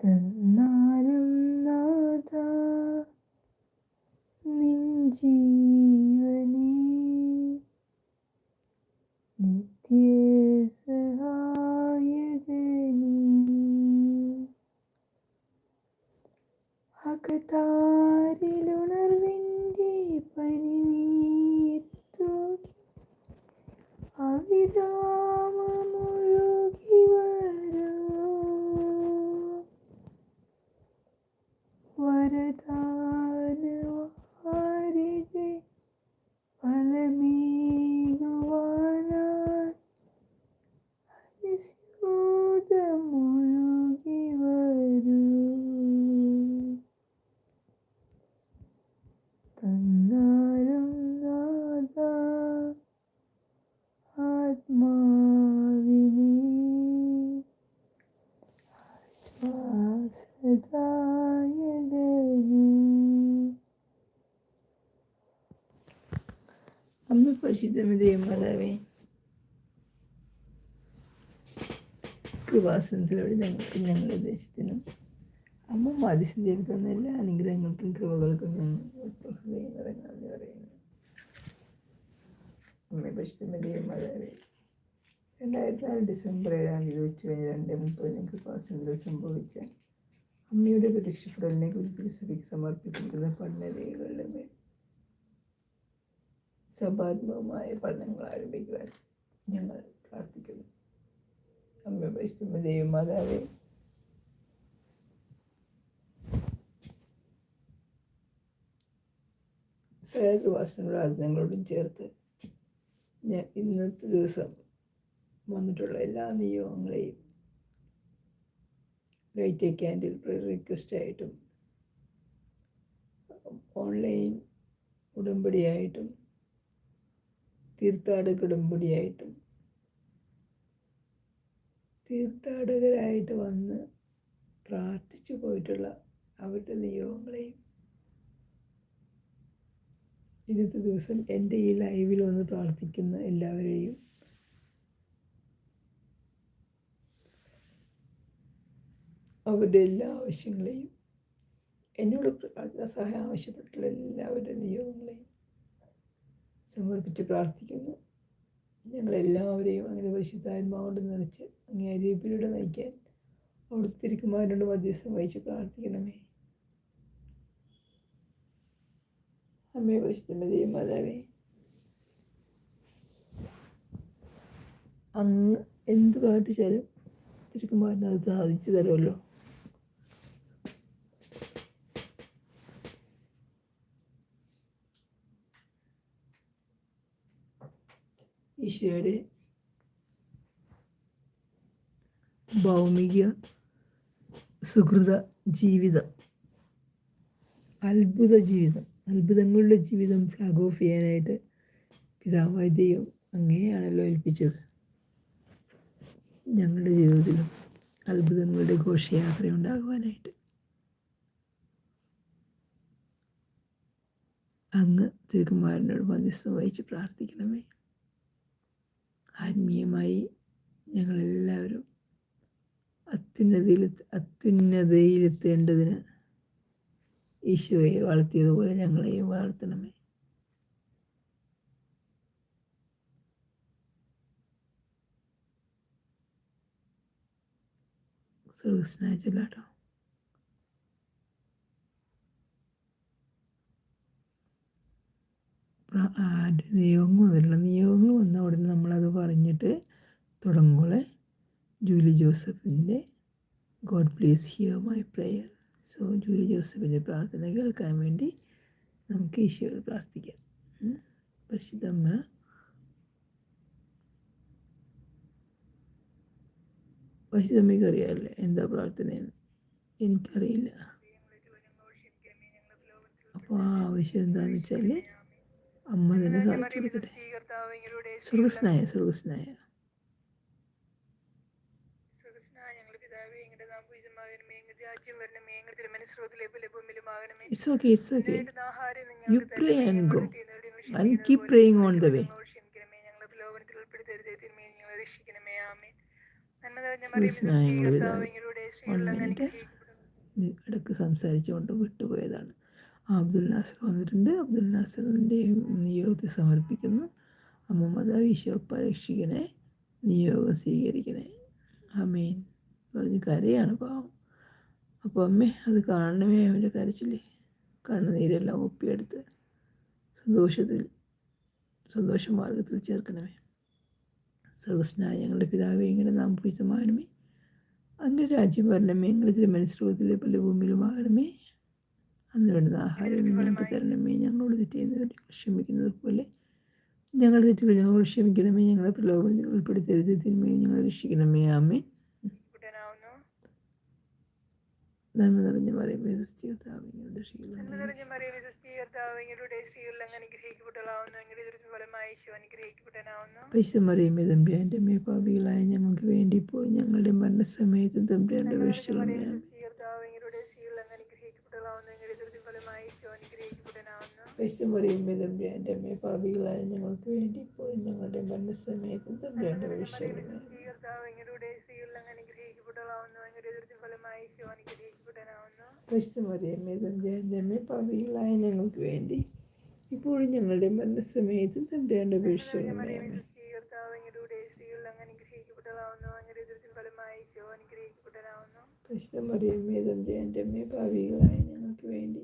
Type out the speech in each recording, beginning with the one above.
Hmm. അമ്മ പരിശുദ്ധമതേ മാതാവേ കൃപാസനത്തിലൂടെ ഞങ്ങൾക്ക് ഞങ്ങളുടെ ദേശത്തിനും അമ്മ മതിസിന്റെ തന്ന എല്ലാ അനുഗ്രഹങ്ങൾക്കും കൃപകൾക്കും ഞങ്ങൾ ഹൃദയം നന്ദി പറയുന്നു. അമ്മ പരിശുദ്ധമതേ മാതാവേ രണ്ടായിരത്തി നാല് ഡിസംബർ ഏഴാം തീയതി ഉച്ച കഴിഞ്ഞ് രണ്ട് മുപ്പതിന് കൃപാസനത്തിൽ സംഭവിച്ച അമ്മയുടെ പ്രത്യക്ഷപ്പെടലിനെ കുറിച്ച് സഭയ്ക്ക് സമർപ്പിച്ചിരിക്കുന്ന പഠനരേഖകളുടെ മേൽ സഭാത്മകമായ പഠനങ്ങൾ ആരംഭിക്കുവാൻ ഞങ്ങൾ പ്രാർത്ഥിക്കുന്നു. അമ്മ പരിശുദ്ധ ദേവമാതാവേ സഹകൃവാസന പ്രാർത്ഥനകളോടും ചേർത്ത് ഞാൻ ഇന്നത്തെ ദിവസം വന്നിട്ടുള്ള എല്ലാ നിയോഗങ്ങളെയും ലൈറ്റ് എ ക്യാൻഡിൽ റിക്വസ്റ്റായിട്ടും ഓൺലൈൻ ഉടമ്പടിയായിട്ടും തീർത്ഥാടക ഉടമ്പടിയായിട്ടും തീർത്ഥാടകരായിട്ട് വന്ന് പ്രാർത്ഥിച്ചു പോയിട്ടുള്ള അവരുടെ നിയോഗങ്ങളെയും ഇന്നത്തെ ദിവസം എന്റെ ഈ ലൈവിൽ വന്ന് പ്രാർത്ഥിക്കുന്ന എല്ലാവരെയും അവരുടെ എല്ലാ ആവശ്യങ്ങളെയും എന്നോട് പ്രാർത്ഥന സഹായം ആവശ്യപ്പെട്ടുള്ള എല്ലാവരുടെ നിയോഗങ്ങളെയും സമർപ്പിച്ച് പ്രാർത്ഥിക്കുന്നു. ഞങ്ങളെല്ലാവരെയും അങ്ങനെ പരിശുദ്ധാത്മാവോട് നിറച്ച് അങ്ങേ അരിയപ്പിലൂടെ നയിക്കാൻ അവിടുത്തെ തിരുക്കുമാരോട് മധ്യസ്ഥം വഹിച്ച് പ്രാർത്ഥിക്കണമേ. അമ്മേ പരിശുദ്ധമതി മാതാവേ അങ്ങ് എന്ത് പ്രാർത്ഥിച്ചാലും തിരുക്കുമാരനത് സാധിച്ചു തരുമല്ലോ. ഈശോയുടെ ഭൗമിക സുഹൃത ജീവിതം. അത്ഭുത ജീവിതം. അത്ഭുതങ്ങളുടെ ജീവിതം ഫ്ലാഗ് ഓഫ് ചെയ്യാനായിട്ട് പിതാവായ ദൈവം അങ്ങനെയാണല്ലോ ഏൽപ്പിച്ചത്. ഞങ്ങളുടെ ജീവിതത്തിലും അത്ഭുതങ്ങളുടെ ഘോഷയാത്ര ഉണ്ടാകുവാനായിട്ട് അങ്ങ് തിരുകുമാരനോട് മധ്യസ്ഥം വഹിച്ച് പ്രാർത്ഥിക്കണമേ. ആത്മീയമായി ഞങ്ങളെല്ലാവരും അത്യുന്നതയിൽ അത്യുന്നതയിലെത്തേണ്ടതിന് ഈശോയെ വളർത്തിയതുപോലെ ഞങ്ങളെയും വളർത്തണമേ. സർവസ്നാച്ചല്ലാട്ടോ നിയോഗങ്ങൾ വന്നിട്ടുള്ള നിയോഗങ്ങൾ വന്ന ഉടനെ നമ്മളത് പറഞ്ഞിട്ട് തുടങ്ങുമ്പോൾ ജൂലി ജോസഫിന്റെ God please hear my prayer so Julie ജോസഫിന്റെ പ്രാർത്ഥന കേൾക്കാൻ വേണ്ടി നമുക്ക് ഈശോയോട് പ്രാർത്ഥിക്കാം. പരിശുദ്ധമ്മ പരിശുദ്ധമ്മയ്ക്ക് അറിയാമല്ലേ എന്താ പ്രാർത്ഥനയെന്ന്? എനിക്കറിയില്ല. അപ്പോൾ ആ ആവശ്യം എന്താണെന്ന് വെച്ചാൽ അമ്മ കൊടുക്കട്ടെ സ്വർഗസ്നായ സ്വർഗസ്നായ It's okay, it's okay. You pray and go. And keep praying on the way. minute. ഇടയ്ക്ക് സംസാരിച്ചുകൊണ്ട് വിട്ടുപോയതാണ് അബ്ദുൽ നാസർ വന്നിട്ടുണ്ട്. അബ്ദുൽ നാസറിന്റെ നിയോഗത്തെ സമർപ്പിക്കുന്നു. അമ്മ മതാവ് രക്ഷിക്കണേ നിയോഗം സ്വീകരിക്കണേ. അമീൻ പറഞ്ഞ് കരയാണ് പാവം. അപ്പോൾ അമ്മേ അത് കാണണമേ അവന്റെ കരച്ചില്ലേ കണ്ണുനീരെല്ലാം ഒപ്പിയെടുത്ത് സന്തോഷത്തിൽ സന്തോഷമാർഗത്തിൽ ചേർക്കണമേ. സർവസ്നായ ഞങ്ങളുടെ പിതാവേ ഇങ്ങനെ നാം പൂജിതമാകണമേ അങ്ങനെ രാജ്യം വരണമേ ഞങ്ങളുടെ മനുഷ്യരൂപത്തിലെ പല ഭൂമിയിലുമാകണമേ അന്ന് വേണ്ടുന്ന ആഹാരം ഞങ്ങൾക്ക് തരണമേ ഞങ്ങളോട് തെറ്റിയുന്നവരെ ക്ഷമിക്കുന്നത് പോലെ ഞങ്ങൾ തെറ്റുകൾ ഞങ്ങളോട് ക്ഷമിക്കണമേ ഞങ്ങളെ പ്രലോഭനത്തിൽ ഉൾപ്പെടുത്തരുത്. തിന്മയെ ഞങ്ങളെ രക്ഷിക്കണമേ ആമേ നന്മ നിറഞ്ഞ മറിയമേ പൈസ തമ്പ്രാന്റെ മേ പാപികളായ ഞങ്ങൾക്ക് വേണ്ടി ഇപ്പോൾ ഞങ്ങളുടെ മരണസമയത്ത് തമ്പ്രാന്റെ വീഴ്ചകളെ സുസ്ഥീ കർത്താവ് എങ്ങളുടെ സ്ത്രീകളിൽ അങ്ങ് അനുഗ്രഹിക്കപ്പെട്ടവളാവുന്നു എങ്ങളുടെ ദുരിതം ഫലമായി ഈശോ അനുഗ്രഹിക്കപ്പെട്ടനാവുന്നു പൈസ മറിയുമ്പോൾ തമ്പ്രാന്റെ മേ പാപികളായ ഞങ്ങൾക്ക് വേണ്ടി ഇപ്പോൾ ഞങ്ങളുടെ മനസ്സമയത്തും തമ്പ്രാന്റെ വിഷയമാണ് സുസ്ഥീ കർത്താവ് എങ്ങളുടെ സ്ത്രീകളിൽ അങ്ങ് അനുഗ്രഹിക്കപ്പെട്ടവളാവുന്നു എങ്ങളുടെ ദുരിതം ഫലമായി ഈശോ അനുഗ്രഹിക്കപ്പെട്ടനാവുന്നു പൈസ മറിയുമ്പോൾ തമ്പ്രാന്റെ മേ പാപികളായ ഞങ്ങൾക്ക് വേണ്ടി ഇപ്പോഴും ഞങ്ങളുടെ മരണസമയത്തും തമ്പ്രാന്റെ പാവികളായ ഞങ്ങൾക്ക് വേണ്ടി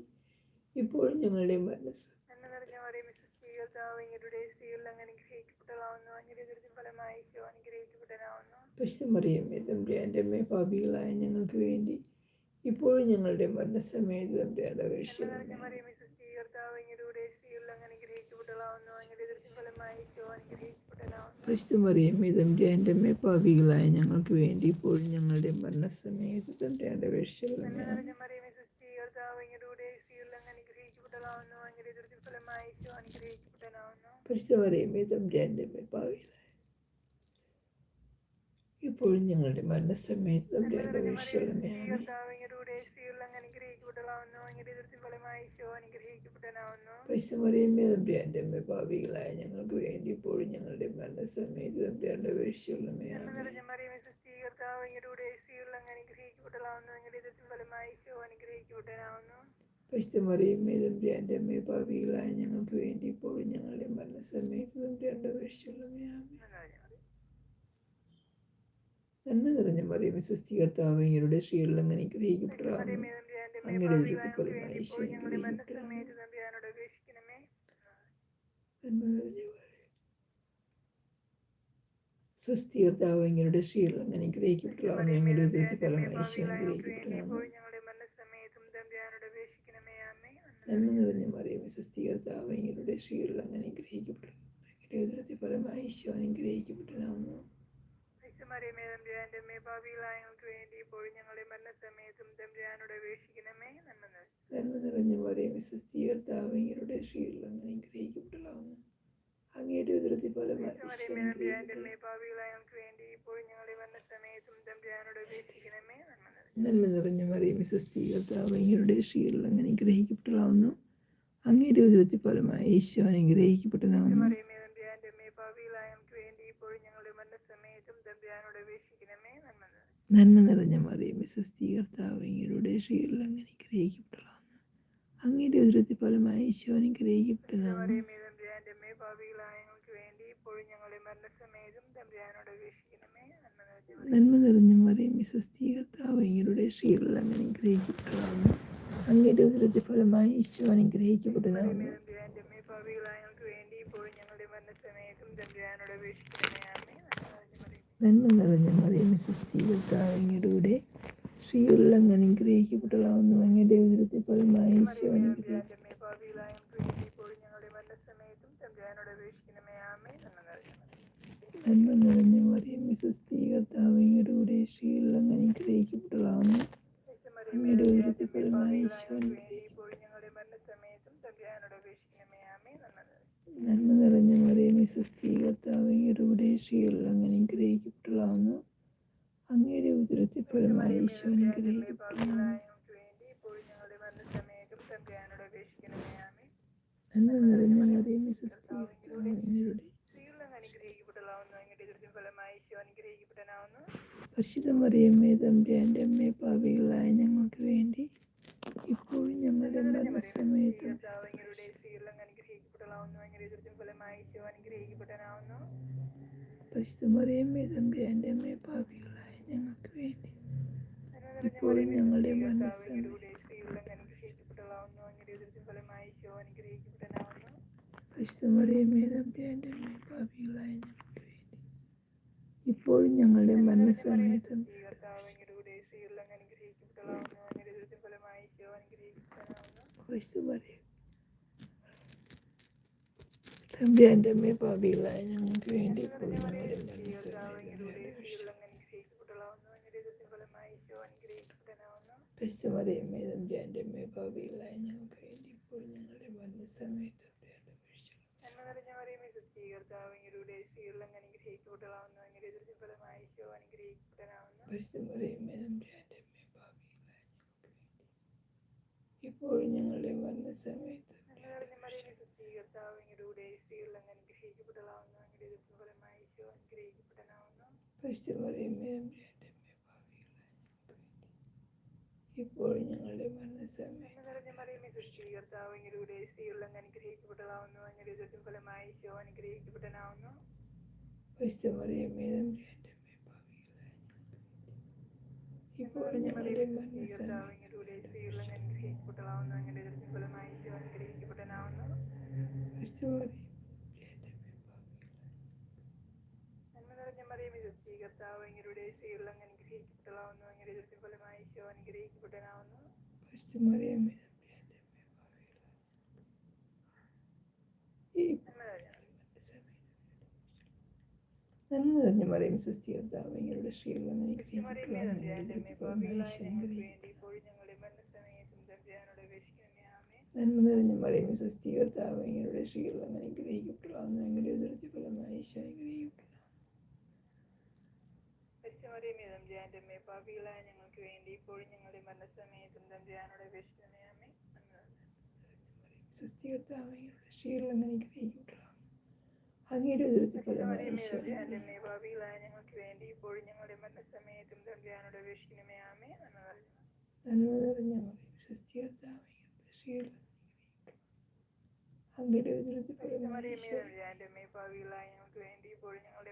ഇപ്പോഴും ഞങ്ങളുടെ മനസ്സ് നന്മ നിറഞ്ഞ മറിയമേ സുസ്ഥീ കർത്താവ് എങ്ങളുടെ സ്ത്രീകളിൽ അങ്ങ് അനുഗ്രഹിക്കപ്പെട്ടവളാവുന്നു എങ്ങളുടെ ദുരിതം ഫലമായി ഈശോ അനുഗ്രഹിക്കപ്പെട്ടനാവുന്നു പരിശുദ്ധ മറിയമ്മേ തമ്പുരാന്റെ അമ്മേ പാപികളായ ഞങ്ങൾക്ക് വേണ്ടി ഇപ്പോഴും ഞങ്ങളുടെ മരണസമയത്ത് തമ്പുരാന്റെ വീഴ്ച നിറഞ്ഞ മറിയമേ സുസ്ഥീ കർത്താവ് എങ്ങളുടെ സ്ത്രീകളിൽ അങ്ങ് അനുഗ്രഹിക്കപ്പെട്ടവളാവുന്നു എങ്ങളുടെ ദുരിതം ഫലമായി ഈശോ അനുഗ്രഹിക്കപ്പെട്ടനാവുന്നു പരിശുദ്ധ മറിയമ്മേ തമ്പുരാന്റെ അമ്മേ പാപികളായ ഞങ്ങൾക്ക് വേണ്ടി ഇപ്പോഴും ഞങ്ങളുടെ മരണസമയത്ത് തമ്പുരാന്റെ വീഴ്ച നന്മ നിറഞ്ഞ മറിയമേ സുസ്ഥീ കർത്താവ് എങ്ങളുടെ സ്ത്രീകളിൽ അങ്ങ് അനുഗ്രഹിക്കപ്പെട്ടവളാവുന്നു എങ്ങളുടെ ദുരിതം ഫലമായി ഈശോ അനുഗ്രഹിക്കപ്പെട്ടനാവുന്നു പരിശുദ്ധ മറിയമ്മേ തമ്പുരാന്റെ അമ്മേ പാപികളായ ഇപ്പോഴും ഞങ്ങളുടെ മരണസമയത്ത് തമ്പുരാന്റെ വീഴ്ച കർത്താവ് എങ്ങളുടെ സ്ത്രീകളിൽ അങ്ങ് അനുഗ്രഹിക്കപ്പെട്ടവളാവുന്നു എങ്ങളുടെ ദുരിതം ഫലമായി ഈശോ അനുഗ്രഹിക്കപ്പെട്ടനാവുന്നു പൈസമറിയമ്മേ തമ്പുരാന്റെ അമ്മ ഭാവികളായ ഞങ്ങൾക്ക് വേണ്ടി ഇപ്പോഴും ഞങ്ങളുടെ മരണസമയത്ത് തമ്പുരാന്റെ വീഴ്ചയുള്ളമേ നന്മ നിറഞ്ഞ എന്റെ അമ്മയെ സ്ത്രീകളിൽ പാപികളായ ഞങ്ങൾക്ക് വേണ്ടി ഇപ്പോഴും ഞങ്ങളുടെ മരണസമയത്ത് തമ്പുരാന്റെ വീഴ്ചയുള്ളമേ നന്മ നിറഞ്ഞ മറിയമ്മേ സുസ്ഥി കർത്താവ് ഇങ്ങയുടെ അങ്ങനെ അനുഗ്രഹിക്കപ്പെട്ടതാണ് അങ്ങയുടെ ഉരുക്കപ്പുറമായി ഈശോ ഞങ്ങളുടെ അനുഗ്രഹിക്കപ്പെട്ടതാണ് മനസ്സമേത് നമ്പ്യാനോട് അപേക്ഷിക്കണമേ നന്മ നിറഞ്ഞ സ്വസ്തി കർത്താവ് ഇങ്ങയുടെ ശ്രീകളിൽ അങ്ങനെ അനുഗ്രഹിക്കപ്പെട്ടതാണ് അങ്ങയുടെ ഉദരത്തിൽ ഫലമായി ഈശോ അനുഗ്രഹിക്കപ്പെട്ടതാണ് ഇപ്പോൾ ഞങ്ങളുടെ മനസ്സമേതും തമ്പ്യാനോട് അപേക്ഷിക്കണമേ ആമേ നന്മ നിറഞ്ഞ മറിയമേ സ്വസ്ഥീകർത്താവ് ശ്രീകളിൽ അങ്ങനെ അനുഗ്രഹിക്കപ്പെട്ടു അങ്ങയുടെ ഉദരത്തിൽ ഫലമായി ഈശോ നന്മ. നിറഞ്ഞ മറിയമേ അങ്ങനെ അങ്ങയുടെ ഉദരത്തിൽ ഞങ്ങൾക്ക് വേണ്ടി ഇപ്പോൾ അപേക്ഷിക്കണമേ. നന്മ. നിറഞ്ഞ നന്മ നിറഞ്ഞ മറിയമേ സുസ്ഥി കർത്താവ് ഇങ്ങയുടെ ശ്രീകളിൽ അങ്ങനെ ഗ്രഹിക്കപ്പെട്ടതാവുന്നു. അങ്ങയുടെ ഉദരത്തിൽ ഫലമായി ഈശോ അനുഗ്രഹിക്കപ്പെട്ടതാവുന്നു നന്മ നിറഞ്ഞ നന്മ നിറഞ്ഞ മറിയമേ സുസ്ഥി കർത്താവ് ഇങ്ങയുടെ ശ്രീകളിൽ അങ്ങനെ അനുഗ്രഹിക്കപ്പെട്ടതാകുന്നു അങ്ങയുടെ ഉദരത്തിൽ ഫലമായി ഈശോ അനുഗ്രഹിക്കപ്പെട്ടതാകുന്നു ഇപ്പോൾ ഞങ്ങളുടെ അപേക്ഷിക്കണമേ. നന്മ നിറഞ്ഞ മറിയും വിശ്വസ്തീകർത്താവ് ഇങ്ങയുടെ ശ്രീകളിൽ അങ്ങനെ അങ്ങയുടെ ഉദരത്തിൽ ഫലമായി ഈശോ ആമേ നന്മ നിറഞ്ഞ മറിയമേ. വിശ്വസ്തീകർത്താവ് കർത്താവ് അങ്ങയുടെ കൂടെ ശ്രീകളിൽ അങ്ങനെ അനുഗ്രഹിക്കപ്പെട്ടതാകുന്നു അങ്ങയുടെ ഫലമായി ഈശോ അനുഗ്രഹിക്കും തമ്പുരാന്റെ അമ്മേ പാപികളായ ഞങ്ങൾക്ക് വേണ്ടി ഇപ്പോൾ ഞങ്ങളുടെ മരണസമയത്തും തമ്പുരാനോട് അപേക്ഷിക്കണമേ ആമേ നന്മ നിറഞ്ഞ നന്മ നിറഞ്ഞ മറിയമേ സുസ്ഥി കർത്താവ് അങ്ങയുടെ കൂടെ അങ്ങനെ അനുഗ്രഹിക്കപ്പെട്ടതാകുന്നു ഇപ്പോൾ ഞങ്ങളുടെ മരണസമയത്തും തമ്പുരാനോട് അപേക്ഷിക്കണമേ ആമേ നന്മ നിറഞ്ഞ മറിയം സുസ്ഥി കർത്താവ് അങ്ങയുടെ കൂടെ അങ്ങനെ അനുഗ്രഹിക്കപ്പെട്ടതാകുന്നു അങ്ങയുടെ ഉദരത്തിൽ ഈശോ ഇപ്പോൾ ഞങ്ങളുടെ മരണസമയത്തും തമ്പുരാനോട് അപേക്ഷിക്കണമേ ആമേ നന്മ നിറഞ്ഞ അനുഗ്രഹിക്കപ്പെട്ടനാവുന്നു പരിശുദ്ധ മറിയമ്മേ തമ്പുരാന്റെ ഞങ്ങൾക്ക് വേണ്ടി ഇപ്പോഴും ഞങ്ങളുടെ മരണസമയത്തും പരിശുദ്ധ മറിയമ്മേ തമ്പുരാന്റെ അമ്മേ പാപികളായ ഞങ്ങൾക്ക് വേണ്ടി. ഇപ്പോഴും ഞങ്ങളുടെ മരണസമയത്തും സ്ത്രീകളിലും അനുഗ്രഹിക്കപ്പെട്ടതാവുന്നു അങ്ങനെ ദുരിതം ഫലമായി ഈശോ അനുഗ്രഹിക്കപ്പെട്ടനാവുന്നു മറിയമ്മേ തമ്പുരാന്റെ പാപികളായ ഞങ്ങൾക്ക് വേണ്ടി ഇപ്പോഴും ഞങ്ങളുടെ മരണസമയത്തും തമ്പുരാന്റെ അമ്മേ പാപികളായ ഞങ്ങൾക്ക് വേണ്ടി ഇപ്പോഴും ഞങ്ങളുടെ മരണസമയത്തും പരിശുദ്ധ മറിയമ്മേ തമ്പുരാന്റെ അമ്മേ പാപികളായ ഞങ്ങൾക്ക് വേണ്ടി ഇപ്പോൾ ഞങ്ങളുടെ മരണസമയത്തും ഇപ്പോഴും ഞങ്ങളുടെ മരണസമയത്തും പരിശുദ്ധ മറിയമ്മേ തമ്പുരാന്റെ അമ്മേ പാപികളായ ഞങ്ങൾക്ക് വേണ്ടി. ഇപ്പോഴും ഞങ്ങളുടെ മരണസമയത്തും അനുഗ്രഹിക്കപ്പെട്ടതാവുന്നു. അങ്ങനെ ഫലമായി ഈശോ അനുഗ്രഹിക്കപ്പെട്ടനാവുന്നു പരിശുദ്ധ മറിയമ്മേ തമ്പുരാന്റെ അമ്മേ പാപികളായ ഞങ്ങൾക്ക് വേണ്ടി ഇപ്പോഴും ഞങ്ങളുടെ മരണസമയത്തും പരിശുദ്ധ മറിയമ്മേ പരിശുദ്ധ മറിയമ്മേ തമ്പുരാന്റെ അമ്മേ പാപികളായ നിറഞ്ഞ മറിയം സുസ്ഥി കർത്താവ് നിങ്ങളുടെ ശ്രീകളും നന്മ നിറഞ്ഞ മറിയം സുസ്ഥി കർത്താവ് നിങ്ങളുടെ ശ്രീകളും അനുഗ്രഹിക്കപ്പെടാവുന്ന ഞങ്ങളുടെ ഉദരത്തിൽ ഫലമായി അനുഗ്രഹിക്കപ്പെടാം. പാപികളായ ഞങ്ങൾക്ക് വേണ്ടി ഇപ്പോഴും ഞങ്ങളുടെ മരണസമയത്തും തമ്പുരാനോട് ശ്രീകളും അനുഗ്രഹിക്കപ്പെടാം. അങ്ങയുടെ ഞങ്ങൾക്ക് വേണ്ടി ഇപ്പോഴും ഞങ്ങളുടെ മരണസമയത്തും അപേക്ഷിക്കണമേ ആമേ നന്മ നിറഞ്ഞ അങ്ങയുടെ ഞങ്ങൾക്ക് വേണ്ടി ഇപ്പോഴും ഞങ്ങളുടെ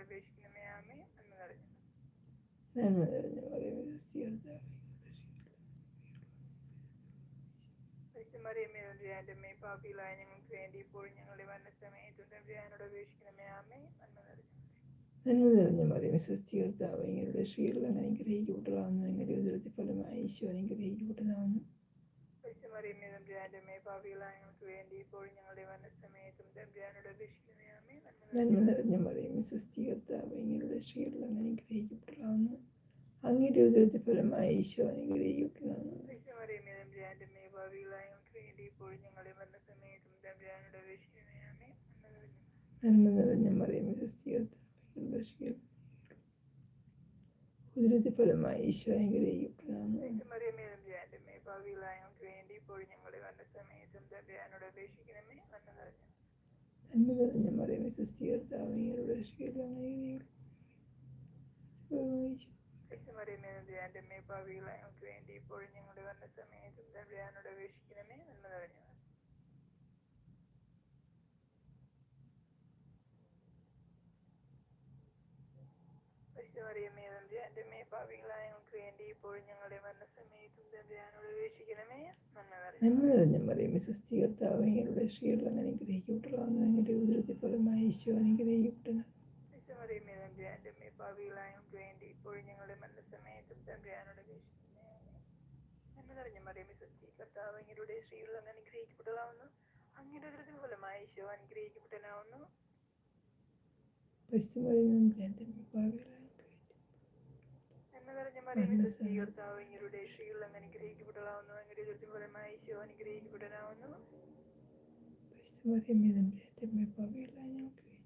അപേക്ഷിക്കണമേ ആമേ എന്ന് പറഞ്ഞു. നന്മ നിറഞ്ഞ മറിയം സുസ്ഥി കർത്താവ് പരിശുദ്ധമറിയമേ അമ്മേ പാപികളായ ഞങ്ങൾക്ക് വേണ്ടി ഇപ്പോഴും ഞങ്ങളുടെ മരണസമയത്തും തമ്പുരാനോട് അപേക്ഷിക്കണമേ. പറഞ്ഞു നന്മ നിറഞ്ഞ മറിയം. സുസ്ഥി കർത്താവ് നിങ്ങളുടെ ശ്രീകളും അനുഗ്രഹിക്കപ്പെട്ടതാവുന്നു ഞങ്ങളുടെ ഉദരത്തിൽ ഫലമായി ഈശോ അനുഗ്രഹിക്കപ്പെട്ടതാവുന്നു പരിശുദ്ധമറിയമേ അമ്മേ പാപികളായ ഞങ്ങൾക്ക് വേണ്ടി ഇപ്പോഴും ഞങ്ങളുടെ മരണസമയത്തും തമ്പുരാനോട് അപേക്ഷിക്കണമേ. നന്മ നിറഞ്ഞ അനുഗ്രഹിക്കപ്പെട്ടതാവുന്നു അങ്ങയുടെ ഉദരത്തിൽ ഫലമായി ഈശോ അനുഗ്രഹിക്കപ്പെട്ടതാവുന്നു അമ്മേ പാപികളായ ഇപ്പോഴും സമയത്തും തമ്പുരാനോട് അപേക്ഷിക്കണമേ നന്മ നിറഞ്ഞ ഫലമായി ഈശോ അമ്മേ പാപികളായ ഞങ്ങൾക്ക് വേണ്ടി തമ്പുരാനോട് അപേക്ഷിക്കണമേ നന്മ നിറഞ്ഞ കർത്താവ് നിങ്ങളുടെ ശ്രീകളും എന്റെ അമ്മയെ ഭാവികളെ ഞങ്ങൾക്ക് വേണ്ടി ഇപ്പോഴും ഞങ്ങളുടെ സമയത്തും തമ്പുരാനോട് അപേക്ഷിക്കണമേ എന്ന് പറഞ്ഞു. പരിശുദ്ധമറിയമേ അമ്മയെ ഭാവികളായ ഞങ്ങൾക്ക് വേണ്ടി ഇപ്പോഴും ഞങ്ങളുടെ മരണസമയത്തും തമ്പുരാനോട് അപേക്ഷിക്കണമേ നന്മ ഞങ്ങളുടെ ഉദരത്തിൽ ഫലമായി ഈശോ അനുഗ്രഹിക്കപ്പെട്ടതാണ് പരിശുദ്ധമറിയമേ അമ്മേ ഭാവിയിലായും വേണ്ടി ഇപ്പോഴും ഞങ്ങളുടെ മരണസമയത്തും തമ്പുരാനോട് എന്നെ എന്ന് നിറഞ്ഞ മറിയമേ കർത്താവ് അങ്ങയുടെ ശ്രീകളും അനുഗ്രഹിക്കപ്പെട്ടതാവുന്നു. അങ്ങയുടെ ഉദരത്തിൽ ഫലമായി ഈശോ അനുഗ്രഹിക്കപ്പെട്ടനാവുന്നു എന്ന് നിറഞ്ഞ മറിയമേ സുസ്ഥി കർത്താവ് അങ്ങയുടെ അനുഗ്രഹിക്കപ്പെട്ടതാവുന്നു. അങ്ങയുടെ ഉദരത്തിൽ ഫലമായി ഈശോ അനുഗ്രഹിക്കപ്പെട്ടനാവുന്നു പരിശുദ്ധ മറിയം തമ്പുരാന്റെ ഞങ്ങൾക്ക്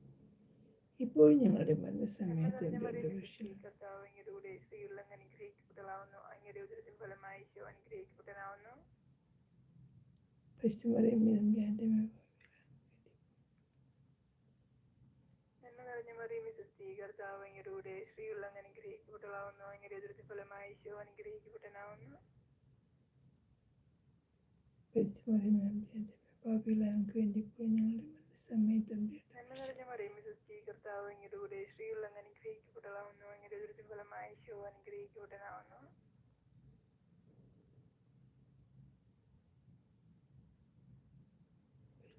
ഇപ്പോൾ ഞങ്ങളുടെ മരണസമയത്ത് അനുഗ്രഹിക്കപ്പെട്ടതാവുന്നു. അങ്ങയുടെ ഫലമായി ഈശോ അനുഗ്രഹിക്കപ്പെട്ടതാവുന്നു. പരിശുദ്ധ അനുഗ്രഹിക്കപ്പെട്ടനാവുന്നു പാപികളാർക്ക് വേണ്ടി ഇപ്പോൾ ഞങ്ങളുടെ സമയത്തും നന്മ നിറഞ്ഞ മറിയം സുസ്ഥി കർത്താവ് അങ്ങയുടെ കൂടെ സ്ത്രീകൾ അങ്ങ് അനുഗ്രഹിക്കപ്പെട്ടതാവുന്നു അങ്ങയുടെ എതിർത്ത് ഫലമായി ഈശോ അനുഗ്രഹിക്കപ്പെട്ടനാവുന്നു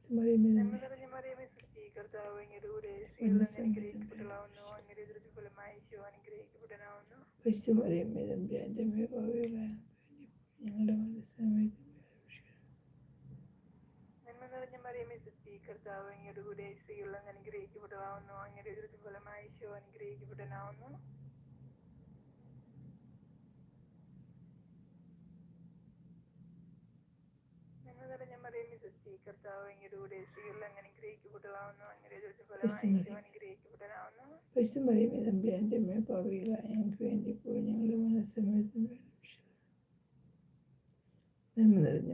നന്മ നിറഞ്ഞ മറിയം സുസ്ഥി കർത്താവ് അങ്ങയുടെ കൂടെ സ്ത്രീകൾ അങ്ങ് അനുഗ്രഹിക്കപ്പെട്ടതാവുന്നു അങ്ങയുടെ എതിർത്ത് ഫലമായി ഈശോ അനുഗ്രഹിക്കപ്പെട്ടനാവുന്നു പരിശുമറിയമ്മേ തമ്പുരാന്റെ അമ്മേ പാപികളാർക്ക് വേണ്ടി ഞങ്ങളുടെ സമയത്തും നന്മ നിറഞ്ഞ മറിയമേ സുസ്ഥി കർത്താവ് അങ്ങയുടെ കൂടെ സ്ത്രീകൾ അനുഗ്രഹിക്കപ്പെടുവാവുന്നു അങ്ങയുടെ എതിർത്ത് ഫലമായി ഈശോ അനുഗ്രഹിക്കപ്പെട്ടനാവുന്നു നന്മ നിറഞ്ഞ മറിയമേ സുസ്ഥി കർത്താവ് അങ്ങയുടെ കൂടെ തമ്പുരാന്റെ അമ്മേ പാപികളായ ഞങ്ങൾക്ക് വേണ്ടി ഞങ്ങളുടെ മനസ്സമയത്തും നിറഞ്ഞ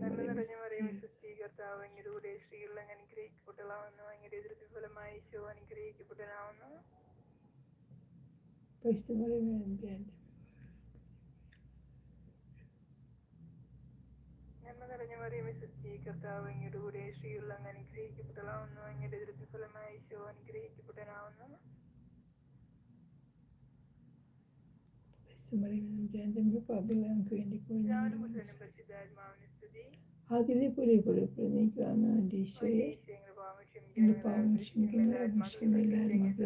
കർത്താവ് അങ്ങയുടെ സ്ത്രീകൾ അങ്ങ് അനുഗ്രഹിക്കപ്പെട്ടതാവുന്നു അങ്ങയുടെ എതിർത്ത് ഫലമായി ഈശോ തമ്പുരാന്റെ നന്മ നിറഞ്ഞ മറിയമേ സുസ്ഥി കർത്താവ് അങ്ങയുടെ കൂടെ സ്ത്രീകൾ അങ്ങ് അനുഗ്രഹിക്കപ്പെട്ടതാവുന്നു അങ്ങയുടെ ഈശോ മനസ്സമയത്തും സ്തുതി. അതിലെ പോലെ പോലെ പ്രണിക്കുവാണ് എന്റെ ഈശോയെ എന്റെ. പാവം ക്ഷമിക്കുന്ന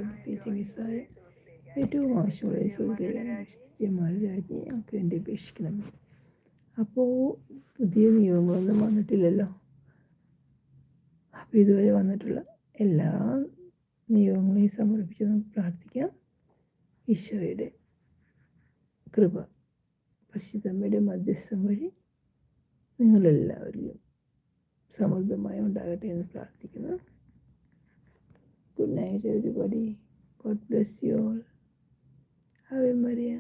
പ്രത്യേകിച്ച് മിസ്സായ ഏറ്റവും ആവശ്യമുള്ള സുഹൃത്തുക്കളെ രാജ്ഞി ഞങ്ങൾക്ക് വേണ്ടി അപേക്ഷിക്കണം അപ്പോൾ പുതിയ നിയമങ്ങളൊന്നും വന്നിട്ടില്ലല്ലോ അപ്പോൾ ഇതുവരെ വന്നിട്ടുള്ള എല്ലാ നിയമങ്ങളെയും സമർപ്പിച്ച് നമുക്ക് പ്രാർത്ഥിക്കാം ഈശോയുടെ കൃപ പരിശുദ്ധമ്മയുടെ മധ്യസ്ഥം വഴി നിങ്ങളെല്ലാവരിലും സമൃദ്ധമായി ഉണ്ടാകട്ടെ എന്ന് പ്രാർത്ഥിക്കുന്നു. Good night everybody God bless you all Ave Maria